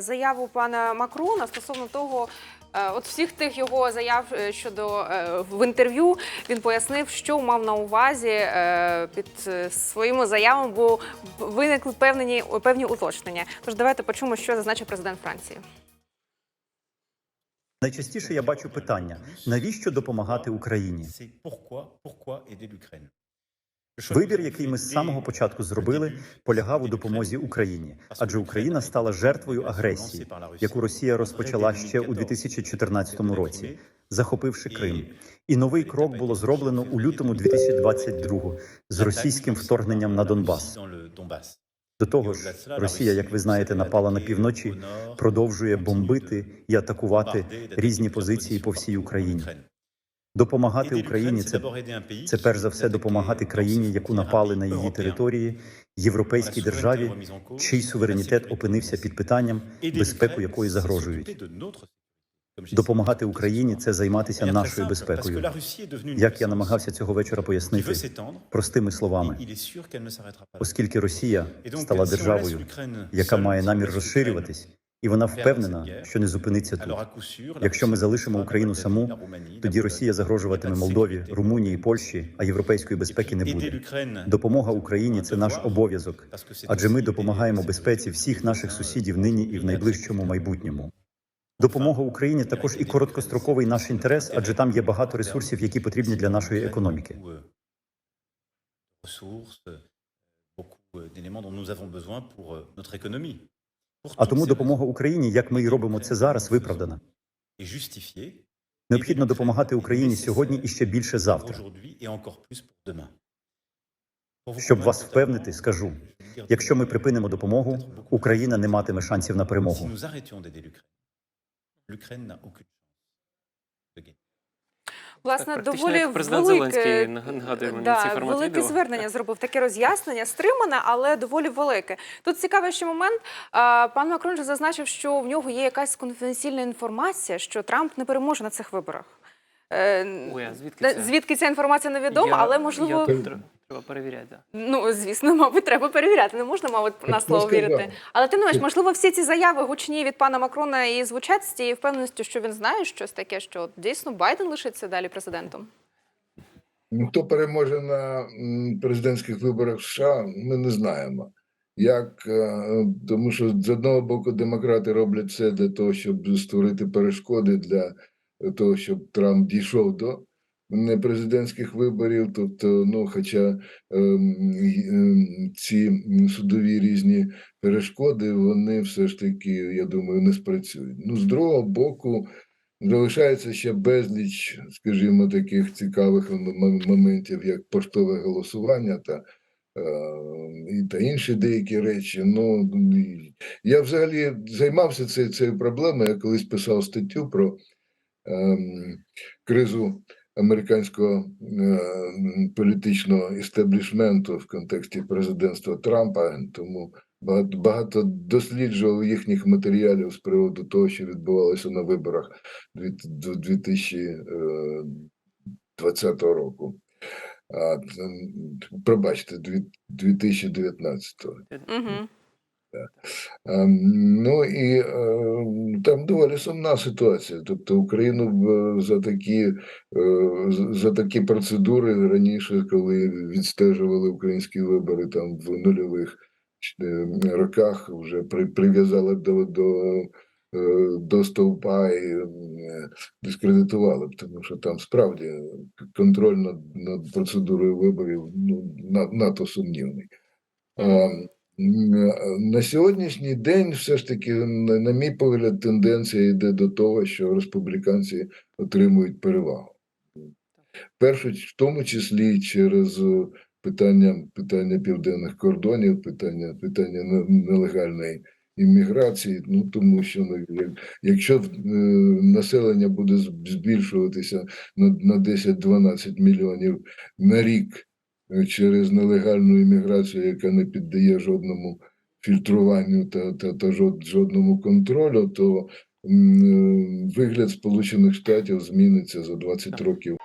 заяву пана Макрона стосовно того, е, от всіх тих його заяв е, щодо е, в інтерв'ю він пояснив, що мав на увазі під своїми заявами, бо виникли певні певні уточнення. Тож давайте почуємо, що зазначив президент Франції. Найчастіше я бачу питання: навіщо допомагати Україні? Вибір, який ми з самого початку зробили, полягав у допомозі Україні, адже Україна стала жертвою агресії, яку Росія розпочала ще у 2014 році, захопивши Крим. І новий крок було зроблено у лютому 2022 з російським вторгненням на Донбас. До того ж, Росія, як ви знаєте, напала на півночі, продовжує бомбити і атакувати різні позиції по всій Україні. Допомагати Україні це це перш за все допомагати країні, яку напали на її території, європейській державі, чий суверенітет опинився під питанням, безпеку якої загрожують. Допомагати Україні це займатися нашою безпекою. Як я намагався цього вечора пояснити простими словами, оскільки Росія стала державою, яка має намір розширюватись, і вона впевнена, що не зупиниться тут. Якщо ми залишимо Україну саму, тоді Росія загрожуватиме Молдові, Румунії, Польщі, а європейської безпеки не буде. Допомога Україні це наш обов'язок, адже ми допомагаємо безпеці всіх наших сусідів нині і в найближчому майбутньому. Допомога Україні також і короткостроковий наш інтерес, адже там є багато ресурсів, які потрібні для нашої економіки. А тому допомога Україні, як ми і робимо це зараз, виправдана. Необхідно допомагати Україні сьогодні і ще більше завтра. Щоб вас впевнити, скажу: якщо ми припинимо допомогу, Україна не матиме шансів на перемогу. Власне, Так, доволі як президент велике, Зеленський нагадує мені да, ці формат велике відео. звернення зробив таке роз'яснення, стримане, але доволі велике. Тут цікавий ще момент. Пан Макрон же зазначив, що в нього є якась конфіденційна інформація, що Трамп не переможе на цих виборах. Е, Ой, а звідки це? Звідки ця інформація невідома, але можливо, я треба перевіряти. Да. ну звісно, мабуть, треба перевіряти. Не можна, мабуть, на слово ну, вірити. Але тим не можливо, всі ці заяви гучні від пана Макрона і звучать з тією впевненістю, що він знає щось таке, що дійсно Байден лишиться далі президентом. Ну, Хто переможе на президентських виборах в США, ми не знаємо. Як, е, тому що з одного боку демократи роблять все для того, щоб створити перешкоди для того, щоб Трамп дійшов до непрезидентських виборів. Тобто, ну, хоча ем, ем, ці судові різні перешкоди, вони все ж таки, я думаю, не спрацюють. Ну, з другого боку, Залишається ще безліч, скажімо, таких цікавих моментів, як поштове голосування та, е, і та інші деякі речі. Ну, я взагалі займався цією, цією проблемою. Я колись писав статтю про ем, кризу американського е, політичного істеблішменту в контексті президентства Трампа. Тому багато, багато досліджував їхніх матеріалів з приводу того, що відбувалося на виборах дві- д- 2020 року. А, пробачте, дві- 2019. Угу. Ем, Ну і е, там доволі сумна ситуація. Тобто Україну б, за такі, е, за такі процедури раніше, коли відстежували українські вибори там в нульових е, роках, вже при, прив'язали до, до, е, до стовпа і е, дискредитували тому що там справді контроль над, над процедурою виборів ну, на- надто сумнівний. М, На сьогоднішній день, все ж таки, на, мій погляд, тенденція йде до того, що республіканці отримують перевагу. Першу, в тому числі через е, питання, питання південних кордонів, питання, питання нелегальної імміграції. Ну тому що ну, якщо е, населення буде збільшуватися на, на 10-12 мільйонів на рік е, через нелегальну імміграцію, яка не піддає жодному фільтруванню та, та, та жод- жодному контролю, то е, вигляд Сполучених Штатів зміниться за 20 років.